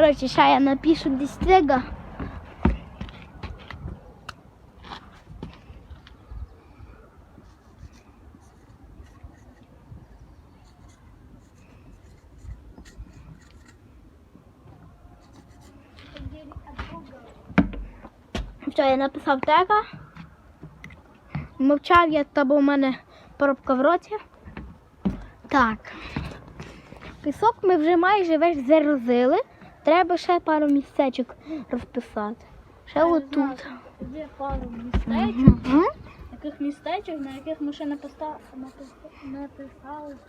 Коротше, ще я напишу десь тега. Що, я написав тега. Мовчав я, та бо в мене пробка в роті. Так. Пісок ми вже майже весь заразили. Треба ще пару місцечок розписати. Ще отут. Є пару містечок, Мгм. таких містечок, на яких ми ще не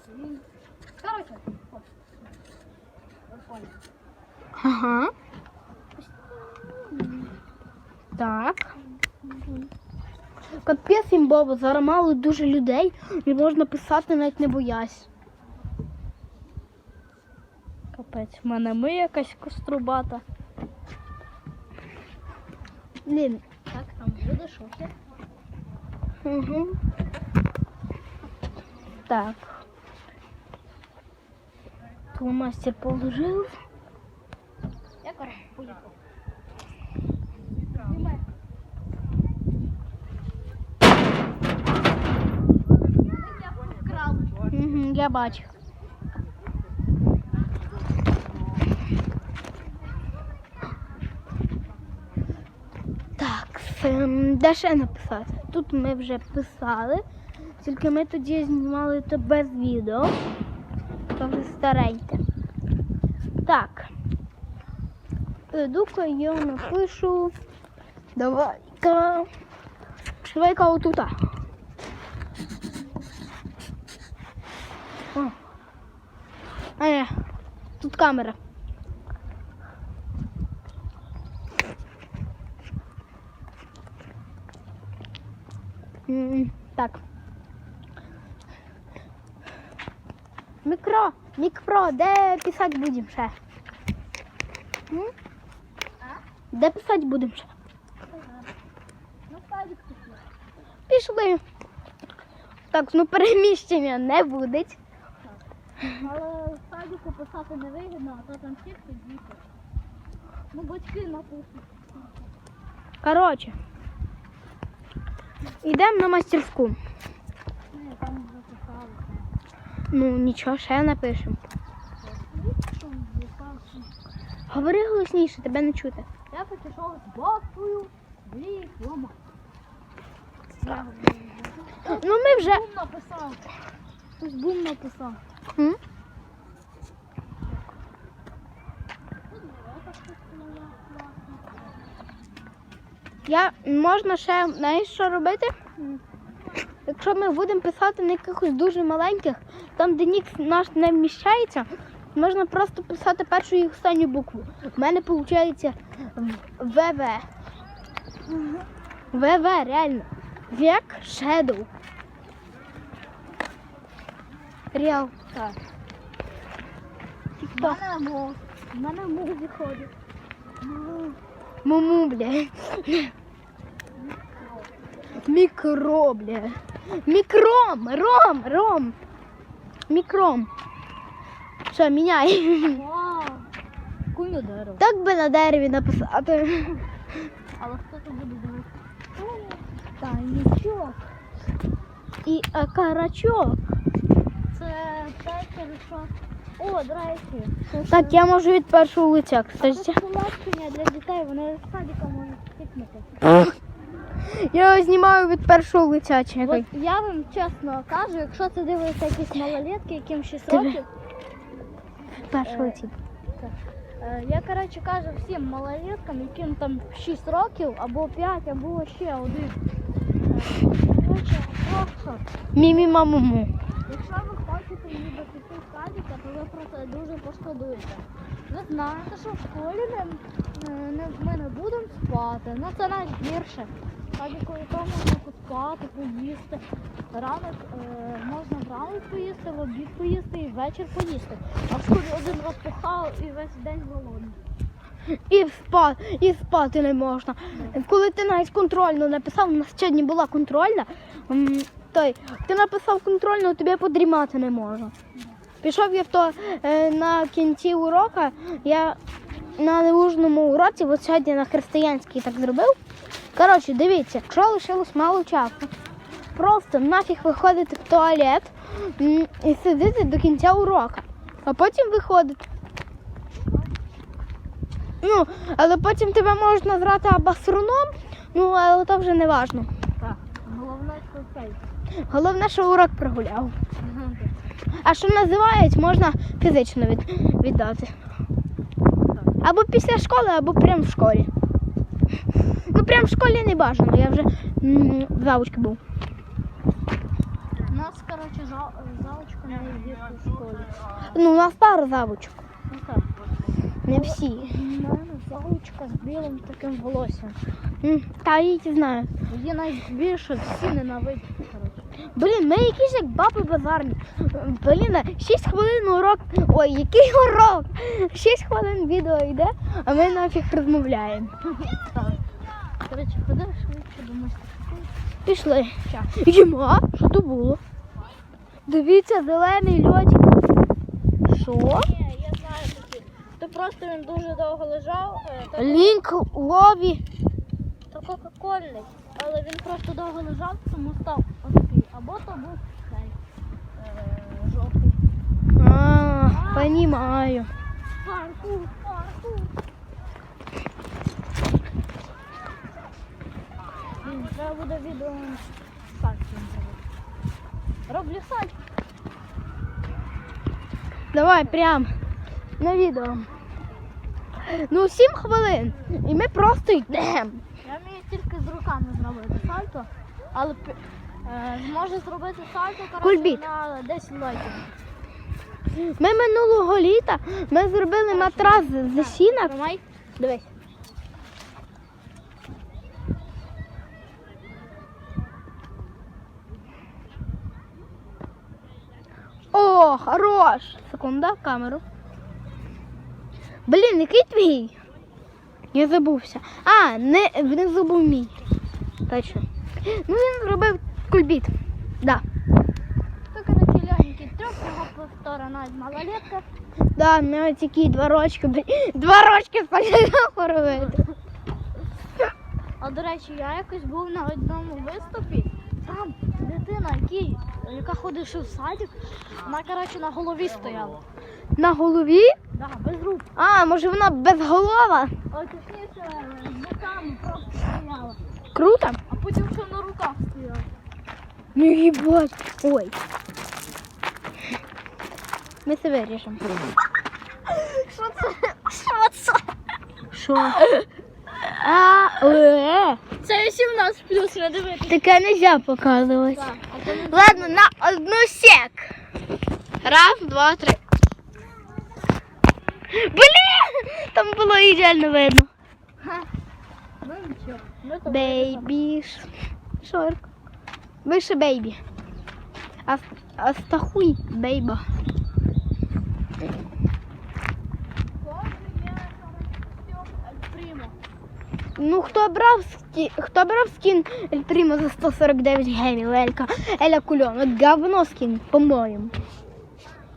свій. Коротше. Ага. Так. Капець імбово, зараз мало дуже людей і можна писати навіть не боясь. Капець, в мене ми якась кострубата. Блін. Так, там буде шоки. Угу. Так. Фломастер положив. Я коротше, поїхав. Я бачу. Де ще написати? Тут ми вже писали, тільки ми тоді знімали то без відео. То вже стареньке. Так. Іду-ка я напишу. Давай-ка. Давай-ка отута. А, ні, тут камера. Так. Мікро, мікро, де писати будемо ще? М? Де писати будемо ще? Пішли. Так, ну переміщення не буде. Але в садику писати не вигідно, а то там всі діти. Ну, батьки напишуть. Коротше. Йдемо на мастерську. Ну, нічого, ще напишемо. Говори голосніше, тебе не чути. Я пішов з бабкою в ліс. Ну ми вже. Бум написав. Хтось бум написав. М? Я можна ще знаєш, що робити? Якщо ми будемо писати на якихось дуже маленьких, там, де нік наш не вміщається, можна просто писати першу і останню букву. У мене виходить ВВ. ВВ, реально. Век Shadow. Реал. Так. В мене мов виходить. Муму, бля. Мікро, бля. Мікром, ром, ром. Мікром. Що, міняй. Вау. Куню дерево. Так би на дереві написати. Але хто то буде дивитися? Тайничок. І карачок. Це через що. О, це Так, я можу від першого лиця, кстати. полегшення для дітей, вони з садика можуть втікнути. Я його знімаю від першого лиця, чекай. От я вам чесно кажу, якщо це дивляться якісь малолетки, яким 6 років, Першого лиця. е, я коротше кажу всім малолеткам, яким там 6 років, або 5, або ще один. Е, Коротше, просто, Мімі мамуму. якщо ви хочете ніби піти з садика, то ви про це дуже пошкодуєте. Ви знаєте, що в школі не, ми не будемо спати. Ну це навіть гірше. В Садику і то можна поспати, поїсти. Ранок е, можна вранок поїсти, в обід поїсти і ввечір поїсти. А в школі один раз похав і весь день голодний. І спати, і спати не можна. Коли ти навіть контрольну написав, у нас сьогодні була контрольна, той, ти написав контрольну, тобі подрімати не можна. Пішов я в то е, на кінці урока, я на неужному уроці, от сьогодні на християнській так зробив. Коротше, дивіться, якщо лишилось мало часу, просто нафіг виходити в туалет і сидіти до кінця урока, а потім виходити. Ну, але потім тебе можуть назвати абасруном, ну але то вже не важно. Так. Головне, що цей. Головне, що урок прогуляв. А що називають, можна фізично від, віддати. Або після школи, або прямо в школі. Ну, прямо в школі не бажано, я вже в заучки був. У нас, коротше, жал... залочка не є в школі. Ну, у нас пару завучок, Ну так. не всі. У мене залочка з білим таким волоссям. Та її знаю. Її найбільше всі ненавидять. Блін, ми якісь як баби базарні. Блін, 6 хвилин урок. Ой, який урок! 6 хвилин відео йде, а ми нафіг розмовляємо. Коротше, ходи швидше до. Пішли. Їма? Що то було? Дивіться, зелений льодик. Що? Ні, я знаю такі. То просто він дуже довго лежав, е, Лінк лові. то кока-кольний, але він просто довго лежав, тому став. Або то був цей е, жовтий. А, понімаю. Паркур, паркур. Блін, треба буде відео сальто зробити. Роблю сальто. Давай прям на відео. Ну, 7 хвилин. І ми просто йдемо. Я вмію тільки з руками зробити сальто, але пі- е, зможу зробити сальто коротше, на 10 лайків. Ми минулого літа ми зробили матрас з сіна. Дивись. О, хорош! Секунда, камеру. Блін, який твій? Я забувся. А, не внизу був мій. Точно. Ну він зробив кульбіт. Да. То, коротше, легенький трьох, його повтора навіть малолетка. Да, в мене такі два рочки. Два рочки робити. А до речі, я якось був на одному виступі. Там дитина, який, яка ходить ще в садик, вона коротше на голові стояла. На голові? Да, без рук. А, може вона безголова? А точніше, з боками просто стояла. Круто. А потім ще на руках стояла. Ну їбать. Ой. Ми це виріжемо. Що це? Що це? Що? А, е, Це 18 плюс, не дивитися. таке не можна показувати. Ладно, на одну сек. Раз, два, три. Блін! Там було ідеально видно. Ну. Бейбі. Шорк. Вище бейбі. А, а бейба. Ну, хто брав скі... хто брав скін Ель Прімо за 149 гемів, Елька, Еля Кульон? От говно скін, по-моєму.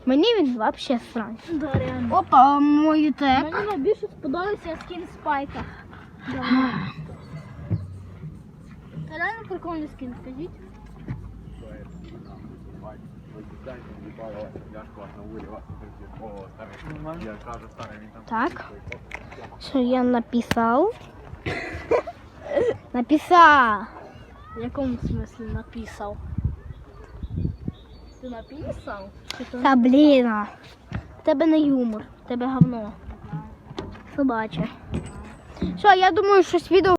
Мені він взагалі срань. Да, реально. Опа, мої тек. Мені найбільше сподобався скін спайка. Це реально прикольний скін, скажіть. Так. Що я написав? Написав. В якому смислі написав? Ти написав? Та блін. тебе не юмор, тебе говно. Собаче. Що, я думаю, щось відео